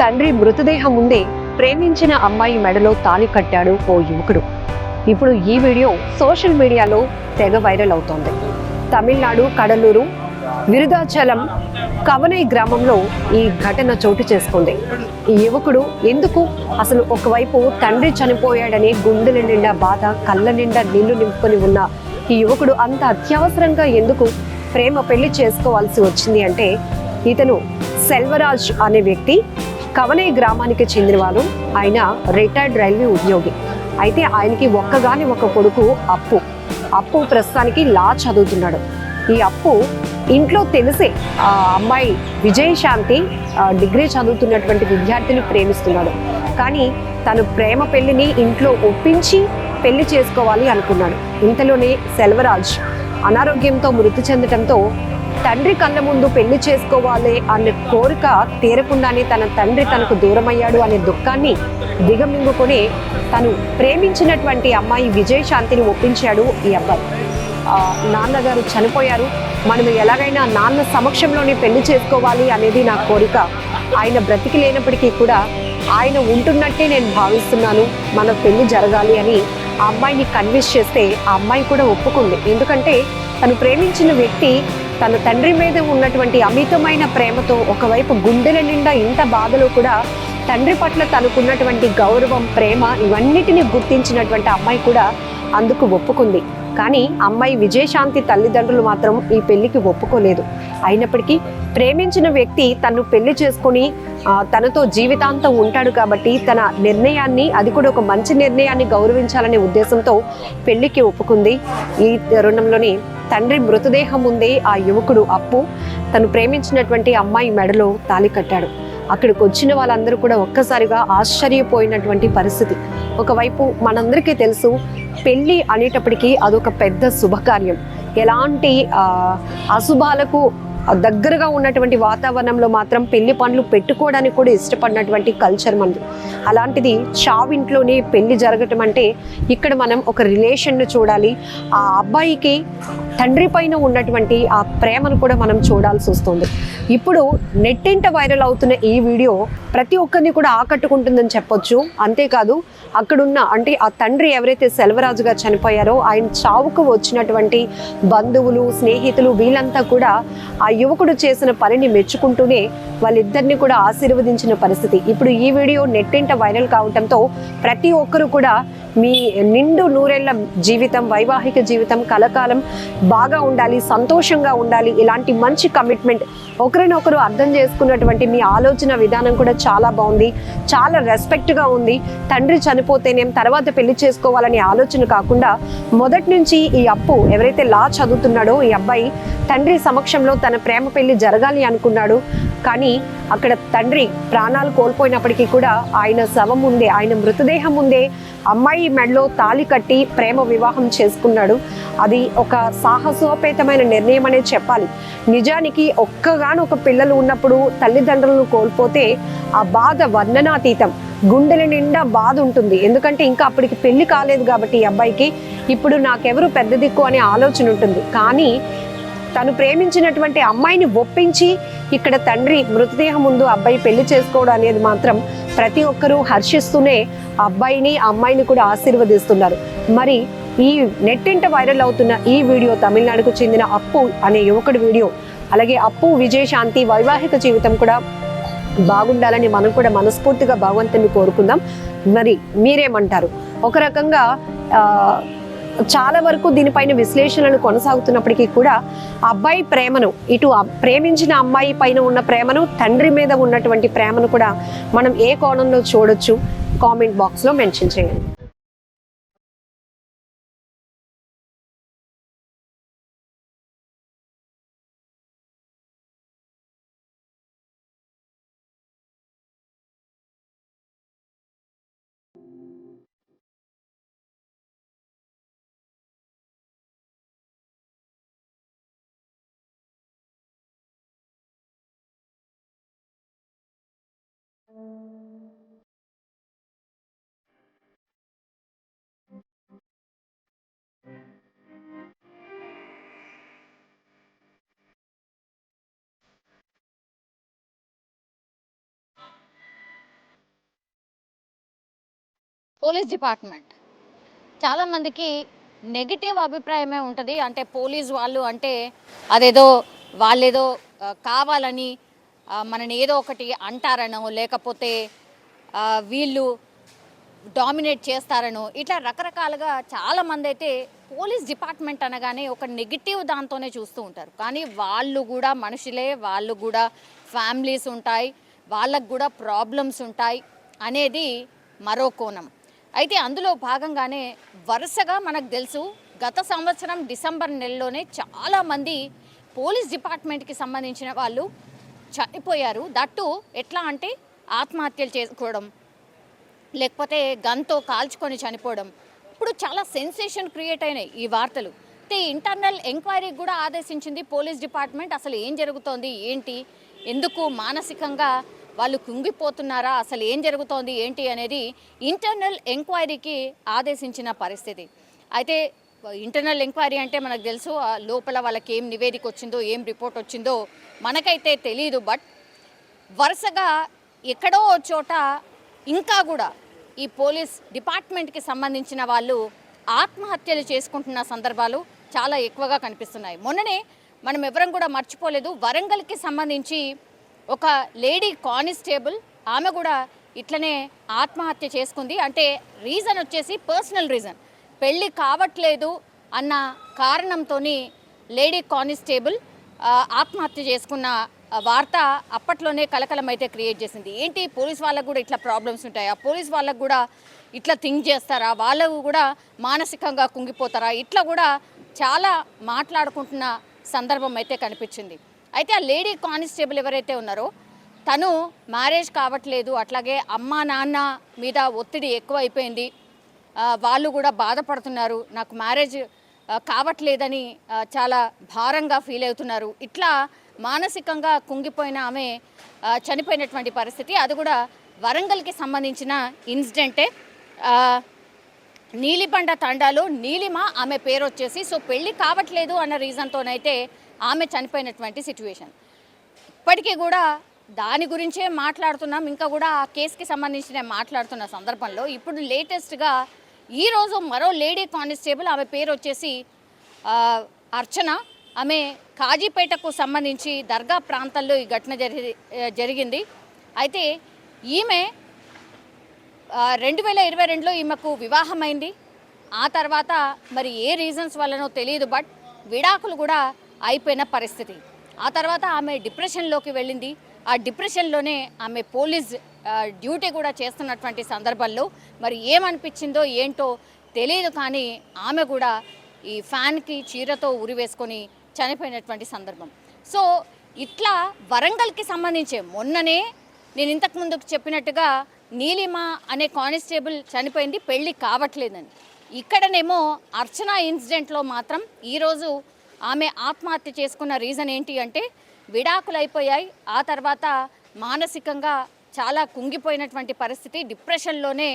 తండ్రి మృతదేహం ముందే ప్రేమించిన అమ్మాయి మెడలో తాళి కట్టాడు ఓ యువకుడు. ఇప్పుడు ఈ వీడియో సోషల్ మీడియాలో తెగ వైరల్ అవుతోంది. తమిళనాడు కడలూరు విరుదాచలం కవనై గ్రామంలో ఈ ఘటన చోటు చేసుకుంది. ఈ యువకుడు ఎందుకు అసలు ఒకవైపు తండ్రి చనిపోయాడని గుండెల నిండా బాధ కళ్ళ నిండా నీళ్ళు నింపుకొని ఉన్న ఈ యువకుడు అంత అత్యవసరంగా ఎందుకు ప్రేమ పెళ్ళి చేసుకోవాల్సి వచ్చింది అంటే ఇతను సెల్వరాజ్ అనే వ్యక్తి కవనే గ్రామానికి చెందిన వారు. ఆయన రిటైర్డ్ రైల్వే ఉద్యోగి. అయితే ఆయనకి ఒక్కగాని ఒక కొడుకు అప్పు. అప్పు ప్రస్తుతానికి లా చదువుతున్నాడు. ఈ అప్పు ఇంట్లో తెలిసే అమ్మాయి విజయశాంతి డిగ్రీ చదువుతున్నటువంటి విద్యార్థిని ప్రేమిస్తున్నాడు. కానీ తను ప్రేమ పెళ్ళిని ఇంట్లో ఒప్పించి పెళ్ళి చేసుకోవాలి అనుకున్నాడు. ఇంతలోనే సెల్వరాజ్ అనారోగ్యంతో మృతి చెందటంతో తండ్రి కళ్ళ ముందు పెళ్ళి చేసుకోవాలి అనే కోరిక తీరకుండానే తన తండ్రి తనకు దూరమయ్యాడు అనే దుఃఖాన్ని దిగమింగుకొని తను ప్రేమించినటువంటి అమ్మాయి విజయశాంతిని ఒప్పించాడు ఈ అబ్బాయి. నాన్నగారు చనిపోయారు. మనం ఎలాగైనా నాన్న సమక్షంలోనే పెళ్ళి చేసుకోవాలి అనేది నా కోరిక. ఆయన బ్రతికి లేనప్పటికీ కూడా ఆయన ఉంటున్నట్టే నేను భావిస్తున్నాను. మన పెళ్ళి జరగాలి అని ఆ అమ్మాయిని కన్విన్స్ చేస్తే ఆ అమ్మాయి కూడా ఒప్పుకుంది. ఎందుకంటే తను ప్రేమించిన వ్యక్తి తన తండ్రి మీద ఉన్నటువంటి అమితమైన ప్రేమతో ఒకవైపు గుండెల నిండా ఇంత బాధలో కూడా తండ్రి పట్ల తనకున్నటువంటి గౌరవం ప్రేమ ఇవన్నిటిని గుర్తించినటువంటి అమ్మాయి కూడా అందుకు ఒప్పుకుంది. కానీ అమ్మాయి విజయశాంతి తల్లిదండ్రులు మాత్రం ఈ పెళ్ళికి ఒప్పుకోలేదు. అయినప్పటికీ ప్రేమించిన వ్యక్తి తను పెళ్ళి చేసుకుని తనతో జీవితాంతం ఉంటాడు కాబట్టి తన నిర్ణయాన్ని అది కూడా ఒక మంచి నిర్ణయాన్ని గౌరవించాలనే ఉద్దేశంతో పెళ్ళికి ఒప్పుకుంది. ఈ తరుణంలోని తండ్రి మృతదేహం ముందే ఆ యువకుడు అప్పు. తను ప్రేమించినటువంటి అమ్మాయి మెడలో తాలి కట్టాడు. అక్కడికి వచ్చిన వాళ్ళందరూ కూడా ఒక్కసారిగా ఆశ్చర్యపోయినటువంటి పరిస్థితి. ఒకవైపు మనందరికీ తెలుసు పెళ్ళి అనేటప్పటికీ అదొక పెద్ద శుభకార్యం. ఎలాంటి అశుభాలకు దగ్గరగా ఉన్నటువంటి వాతావరణంలో మాత్రం పెళ్ళి పనులు పెట్టుకోవడానికి కూడా ఇష్టపడినటువంటి కల్చర్ మనది అలాంటిది చావింట్లోనే పెళ్ళి జరగటం అంటే ఇక్కడ మనం ఒక రిలేషన్ను చూడాలి. ఆ అబ్బాయికి తండ్రి పైన ఉన్నటువంటి ఆ ప్రేమను కూడా మనం చూడాల్సి వస్తుంది. ఇప్పుడు నెట్టింట వైరల్ అవుతున్న ఈ వీడియో ప్రతి ఒక్కరిని కూడా ఆకట్టుకుంటుందని చెప్పొచ్చు. అంతేకాదు అక్కడున్న అంటే ఆ తండ్రి ఎవరైతే సెల్వరాజుగా చనిపోయారో ఆయన చావుకు వచ్చినటువంటి బంధువులు స్నేహితులు వీళ్ళంతా కూడా ఆ యువకుడు చేసిన పనిని మెచ్చుకుంటూనే వాళ్ళిద్దరిని కూడా ఆశీర్వదించిన పరిస్థితి. ఇప్పుడు ఈ వీడియో నెట్టింట వైరల్ కావటంతో ప్రతి ఒక్కరు కూడా మీ నిండు నూరేళ్ళ జీవితం వైవాహిక జీవితం కలకాలం బాగా ఉండాలి సంతోషంగా ఉండాలి ఇలాంటి మంచి కమిట్మెంట్ ఒకరినొకరు అర్థం చేసుకున్నటువంటి మీ ఆలోచన విధానం కూడా చాలా బాగుంది. చాలా రెస్పెక్ట్గా ఉంది. తండ్రి చనిపోతేనేం తర్వాత పెళ్ళి చేసుకోవాలనే ఆలోచన కాకుండా మొదటి నుంచి ఈ అప్పు ఎవరైతే లా చదువుతున్నాడో ఈ అబ్బాయి తండ్రి సమక్షంలో తన ప్రేమ పెళ్ళి జరగాలి అనుకున్నాడు. కానీ అక్కడ తండ్రి ప్రాణాలు కోల్పోయినప్పటికీ కూడా ఆయన శవం ఉందే ఆయన మృతదేహం ఉందే అమ్మాయి మెడలో తాళి కట్టి ప్రేమ వివాహం చేసుకున్నాడు. అది ఒక సాహసోపేతమైన నిర్ణయం అనే చెప్పాలి. నిజానికి ఒక్కగాను ఒక పిల్లలు ఉన్నప్పుడు తల్లిదండ్రులను కోల్పోతే ఆ బాధ వర్ణనాతీతం. గుండెల నిండా బాధ ఉంటుంది. ఎందుకంటే ఇంకా అప్పటికి పెళ్ళి కాలేదు కాబట్టి ఈ అబ్బాయికి. ఇప్పుడు నాకెవరు పెద్ద దిక్కు అనే ఆలోచన ఉంటుంది. కానీ తను ప్రేమించినటువంటి అమ్మాయిని ఒప్పించి ఇక్కడ తండ్రి మృతదేహం ముందు అబ్బాయి పెళ్ళి చేసుకోవడం అనేది మాత్రం ప్రతి ఒక్కరూ హర్షిస్తూనే అబ్బాయిని ఆ అమ్మాయిని కూడా ఆశీర్వదిస్తున్నారు. మరి ఈ నెట్టింట వైరల్ అవుతున్న ఈ వీడియో తమిళనాడుకు చెందిన అప్పు అనే యువకుడి వీడియో అలాగే అప్పు విజయశాంతి వైవాహిక జీవితం కూడా బాగుండాలని మనం కూడా మనస్ఫూర్తిగా భగవంతుని కోరుకుందాం. మరి మీరేమంటారు? ఒక రకంగా చాలా వరకు దీనిపైన విశ్లేషణలు కొనసాగుతున్నప్పటికీ కూడా అబ్బాయి ప్రేమను ఇటు ప్రేమించిన అమ్మాయి పైన ఉన్న ప్రేమను తండ్రి మీద ఉన్నటువంటి ప్రేమను కూడా మనం ఏ కోణంలో చూడొచ్చు? కామెంట్ బాక్స్లో మెన్షన్ చేయండి. Police department. చాలామందికి నెగిటివ్ అభిప్రాయమే ఉంటుంది. అంటే పోలీస్ వాళ్ళు అంటే అదేదో వాళ్ళేదో కావాలని మనని ఏదో ఒకటి అంటారనో లేకపోతే వీళ్ళు డామినేట్ చేస్తారనో ఇట్లా రకరకాలుగా చాలామంది అయితే పోలీస్ డిపార్ట్మెంట్ అనగానే ఒక నెగిటివ్ దాంతోనే చూస్తూ ఉంటారు. కానీ వాళ్ళు కూడా మనుషులే వాళ్ళు కూడా ఫ్యామిలీస్ ఉంటాయి వాళ్ళకు కూడా ప్రాబ్లమ్స్ ఉంటాయి అనేది మరో కోణం. అయితే అందులో భాగంగానే వరుసగా మనకు తెలుసు గత సంవత్సరం డిసెంబర్ నెలలోనే చాలామంది పోలీస్ డిపార్ట్మెంట్కి సంబంధించిన వాళ్ళు చనిపోయారు. దట్టు ఎట్లా అంటే ఆత్మహత్యలు చేసుకోవడం లేకపోతే గన్తో కాల్చుకొని చనిపోవడం. ఇప్పుడు చాలా సెన్సేషన్ క్రియేట్ అయినాయి ఈ వార్తలు. అయితే ఇంటర్నల్ ఎంక్వైరీకి కూడా ఆదేశించింది పోలీస్ డిపార్ట్మెంట్. అసలు ఏం జరుగుతోంది ఏంటి ఎందుకు మానసికంగా వాళ్ళు కుంగిపోతున్నారా అసలు ఏం జరుగుతోంది ఏంటి అనేది ఇంటర్నల్ ఎంక్వైరీకి ఆదేశించిన పరిస్థితి. అయితే ఇంటర్నల్ ఎంక్వైరీ అంటే మనకు తెలుసు ఆ లోపల వాళ్ళకి ఏం నివేదిక వచ్చిందో ఏం రిపోర్ట్ వచ్చిందో మనకైతే తెలియదు బట్ వరుసగా ఎక్కడో ఓ చోట ఇంకా కూడా ఈ పోలీస్ డిపార్ట్మెంట్కి సంబంధించిన వాళ్ళు ఆత్మహత్యలు చేసుకుంటున్న సందర్భాలు చాలా ఎక్కువగా కనిపిస్తున్నాయి. మొన్ననే మనం ఎవరం కూడా మర్చిపోలేదు వరంగల్కి సంబంధించి ఒక లేడీ కానిస్టేబుల్ ఆమె కూడా ఇట్లనే ఆత్మహత్య చేసుకుంది. అంటే రీజన్ వచ్చేసి పర్సనల్ రీజన్. పెళ్ళి కావట్లేదు అన్న కారణంతో లేడీ కానిస్టేబుల్ ఆత్మహత్య చేసుకున్న వార్త అప్పట్లోనే కలకలం అయితే క్రియేట్ చేసింది. ఏంటి? పోలీస్ వాళ్ళకు కూడా ఇట్లా ప్రాబ్లమ్స్ ఉంటాయా? పోలీస్ వాళ్ళకు కూడా ఇట్లా థింక్ చేస్తారా? వాళ్ళు కూడా మానసికంగా కుంగిపోతారా? ఇట్లా కూడా చాలా మాట్లాడుకుంటున్న సందర్భం అయితే కనిపించింది. అయితే ఆ లేడీ కానిస్టేబుల్ ఎవరైతే ఉన్నారో తను మ్యారేజ్ కావట్లేదు అట్లాగే అమ్మా నాన్న మీద ఒత్తిడి ఎక్కువ అయిపోయింది వాళ్ళు కూడా బాధపడుతున్నారు నాకు మ్యారేజ్ కావట్లేదని చాలా భారంగా ఫీల్ అవుతున్నారు. ఇట్లా మానసికంగా కుంగిపోయిన ఆమె చనిపోయినటువంటి పరిస్థితి అది కూడా వరంగల్కి సంబంధించిన ఇన్సిడెంటే. నీలిబండ తండాలో నీలిమ ఆమె పేరు వచ్చేసి సో పెళ్ళి కావట్లేదు అన్న రీజన్తోనైతే ఆమె చనిపోయినటువంటి సిచ్యువేషన్ ఇప్పటికీ కూడా దాని గురించే మాట్లాడుతున్నాం. ఇంకా కూడా ఆ కేసుకి సంబంధించిన మాట్లాడుతున్న సందర్భంలో ఇప్పుడు లేటెస్ట్గా ఈరోజు మరో లేడీ కానిస్టేబుల్ ఆమె పేరు వచ్చేసి అర్చన. ఆమె కాజీపేటకు సంబంధించి దర్గా ప్రాంతాల్లో ఈ ఘటన జరిగి జరిగింది. అయితే ఈమె రెండు వేల ఇరవై రెండులో ఈమెకు వివాహమైంది. ఆ తర్వాత మరి ఏ రీజన్స్ వల్లనో తెలియదు. బట్ విడాకులు కూడా అయిపోయిన పరిస్థితి. ఆ తర్వాత ఆమె డిప్రెషన్లోకి వెళ్ళింది. ఆ డిప్రెషన్లోనే ఆమె పోలీస్ డ్యూటీ కూడా చేస్తున్నటువంటి సందర్భంలో మరి ఏమనిపించిందో ఏంటో తెలియదు కానీ ఆమె కూడా ఈ ఫ్యాన్కి చీరతో ఉరి వేసుకొని చనిపోయినటువంటి సందర్భం. సో ఇట్లా వరంగల్కి సంబంధించే మొన్ననే నేను ఇంతకు ముందుకు చెప్పినట్టుగా నీలిమ అనే కానిస్టేబుల్ చనిపోయింది పెళ్ళి కావట్లేదని. ఇక్కడనేమో అర్చన ఇన్సిడెంట్లో మాత్రం ఈరోజు ఆమె ఆత్మహత్య చేసుకున్న రీజన్ ఏంటి అంటే విడాకులు అయిపోయాయి ఆ తర్వాత మానసికంగా చాలా కుంగిపోయినటువంటి పరిస్థితి. డిప్రెషన్లోనే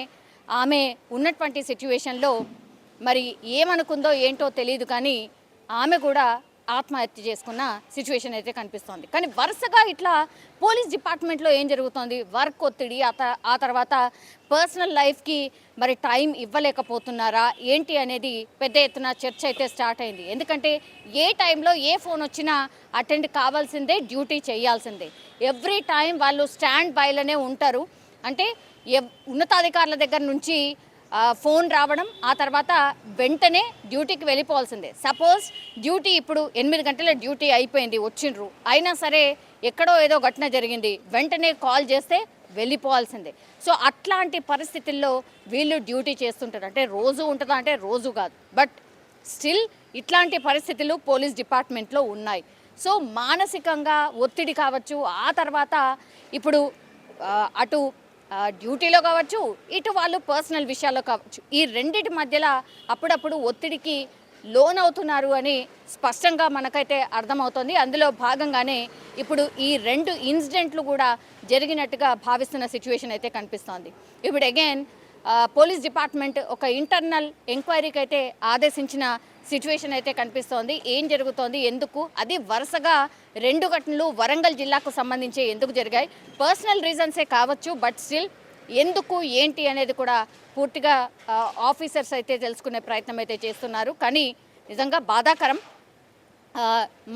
ఆమె ఉన్నటువంటి సిచ్యువేషన్లో మరి ఏమనుకుందో ఏంటో తెలియదు కానీ ఆమె కూడా ఆత్మహత్య చేసుకున్న సిచ్యువేషన్ అయితే కనిపిస్తోంది. కానీ వరుసగా ఇట్లా పోలీస్ డిపార్ట్మెంట్లో ఏం జరుగుతోంది? వర్క్ ఒత్తిడి ఆ తర్వాత పర్సనల్ లైఫ్కి మరి టైం ఇవ్వలేకపోతున్నారా? ఏంటి అనేది పెద్ద ఎత్తున చర్చ అయితే స్టార్ట్ అయింది. ఎందుకంటే ఏ టైంలో ఏ ఫోన్ వచ్చినా అటెండ్ కావాల్సిందే డ్యూటీ చేయాల్సిందే. ఎవ్రీ టైం వాళ్ళు స్టాండ్ బైలోనే ఉంటారు. అంటే ఉన్నతాధికారుల దగ్గర నుంచి ఫోన్ రావడం ఆ తర్వాత వెంటనే డ్యూటీకి వెళ్ళిపోవాల్సిందే. సపోజ్ డ్యూటీ ఇప్పుడు ఎనిమిది గంటల డ్యూటీ అయిపోయింది వచ్చిండ్రు. అయినా సరే ఎక్కడో ఏదో ఘటన జరిగింది వెంటనే కాల్ చేస్తే వెళ్ళిపోవాల్సిందే. సో అట్లాంటి పరిస్థితుల్లో వీళ్ళు డ్యూటీ చేస్తుంటారు. అంటే రోజు ఉంటుందా అంటే రోజు కాదు. బట్ స్టిల్ ఇట్లాంటి పరిస్థితులు పోలీస్ డిపార్ట్మెంట్లో ఉన్నాయి. సో మానసికంగా ఒత్తిడి కావచ్చు ఆ తర్వాత ఇప్పుడు అటు డ్యూటీలో కావచ్చు ఇటు వాళ్ళు పర్సనల్ విషయాల్లో కావచ్చు ఈ రెండిటి మధ్యలో అప్పుడప్పుడు ఒత్తిడికి లోన్ అవుతున్నారు అని స్పష్టంగా మనకైతే అర్థమవుతుంది. అందులో భాగంగానే ఇప్పుడు ఈ రెండు ఇన్సిడెంట్లు కూడా జరిగినట్టుగా భావిస్తున్న సిచ్యువేషన్ అయితే కనిపిస్తోంది. ఇప్పుడు అగైన్ పోలీస్ డిపార్ట్మెంట్ ఒక ఇంటర్నల్ ఎంక్వైరీకి అయితే ఆదేశించిన సిచ్యువేషన్ అయితే కనిపిస్తోంది. ఏం జరుగుతోంది? ఎందుకు? అది వరుసగా రెండు ఘటనలు వరంగల్ జిల్లాకు సంబంధించి ఎందుకు జరిగాయి? పర్సనల్ రీజన్సే కావచ్చు బట్ స్టిల్ ఎందుకు ఏంటి అనేది కూడా పూర్తిగా ఆఫీసర్స్ అయితే తెలుసుకునే ప్రయత్నం అయితే చేస్తున్నారు. కానీ నిజంగా బాధాకరం.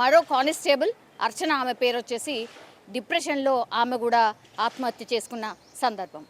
మరో కానిస్టేబుల్ అర్చన ఆమె పేరు వచ్చేసి డిప్రెషన్లో ఆమె కూడా ఆత్మహత్య చేసుకున్న సందర్భం.